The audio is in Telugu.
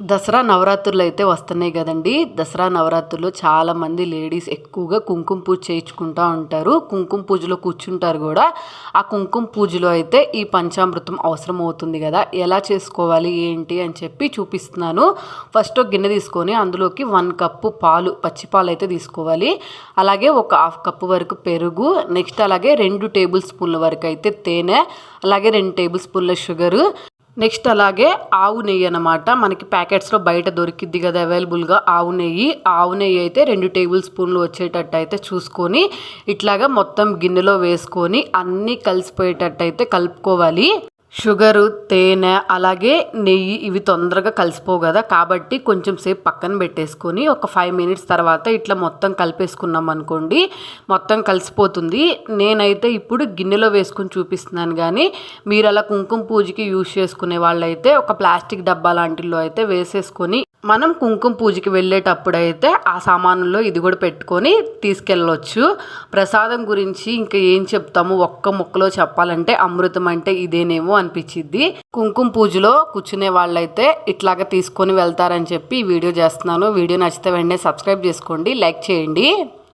దసరా నవరాత్రులు అయితే వస్తున్నాయి కదండి. దసరా నవరాత్రుల్లో చాలామంది లేడీస్ ఎక్కువగా కుంకుమ పూజ చేయించుకుంటూ ఉంటారు. కుంకుమ పూజలో కూర్చుంటారు కూడా. ఆ కుంకుమ పూజలో అయితే ఈ పంచామృతం అవసరం అవుతుంది కదా. ఎలా చేసుకోవాలి? ఏంటి? అని చెప్పి చూపిస్తున్నాను. ఫస్ట్ ఒక గిన్నె తీసుకొని అందులోకి వన్ కప్పు పాలు పచ్చి పాలు అయితే తీసుకోవాలి. అలాగే ఒక హాఫ్ కప్పు వరకు పెరుగు నెక్స్ట్ అలాగే రెండు టేబుల్ స్పూన్ల వరకు అయితే తేనె అలాగే రెండు టేబుల్ స్పూన్ల షుగరు నెక్స్ట్ అలాగే ఆవు నెయ్యి అనమాట మనకి ప్యాకెట్స్లో బయట దొరికిద్ది కదా అవైలబుల్గా ఆవు నెయ్యి. ఆవు నెయ్యి అయితే రెండు టేబుల్ స్పూన్లు వచ్చేటట్టు అయితే చూసుకొని ఇట్లాగా మొత్తం గిన్నెలో వేసుకొని అన్నీ కలిసిపోయేటట్టు అయితే కలుపుకోవాలి. షుగరు తేనె అలాగే నెయ్యి ఇవి తొందరగా కలిసిపోవు కదా. కాబట్టి కొంచెం సేపు పక్కన పెట్టేసుకొని ఒక ఫైవ్ మినిట్స్ తర్వాత ఇట్లా మొత్తం కలిపేసుకున్నాం అనుకోండి మొత్తం కలిసిపోతుంది. నేనైతే ఇప్పుడు గిన్నెలో వేసుకొని చూపిస్తున్నాను కానీ మీరు అలా కుంకుమ పూజకి యూజ్ చేసుకునే వాళ్ళైతే ఒక ప్లాస్టిక్ డబ్బా లాంటిలో అయితే వేసేసుకొని మనం కుంకుమ పూజకి వెళ్ళేటప్పుడు అయితే ఆ సామానుల్లో ఇది కూడా పెట్టుకొని తీసుకెళ్ళవచ్చు ప్రసాదం గురించి ఇంకా ఏం చెప్తాము? ఒక్క ముక్కలో చెప్పాలంటే అమృతం అంటే ఇదేనేమో అనిపించిద్ది. కుంకుమ పూజలో కూర్చునే వాళ్ళైతే ఇట్లాగా తీసుకొని వెళ్తారని చెప్పి వీడియో చేస్తున్నాను. వీడియో నచ్చితే వెంటనే సబ్స్క్రైబ్ చేసుకోండి లైక్ చేయండి.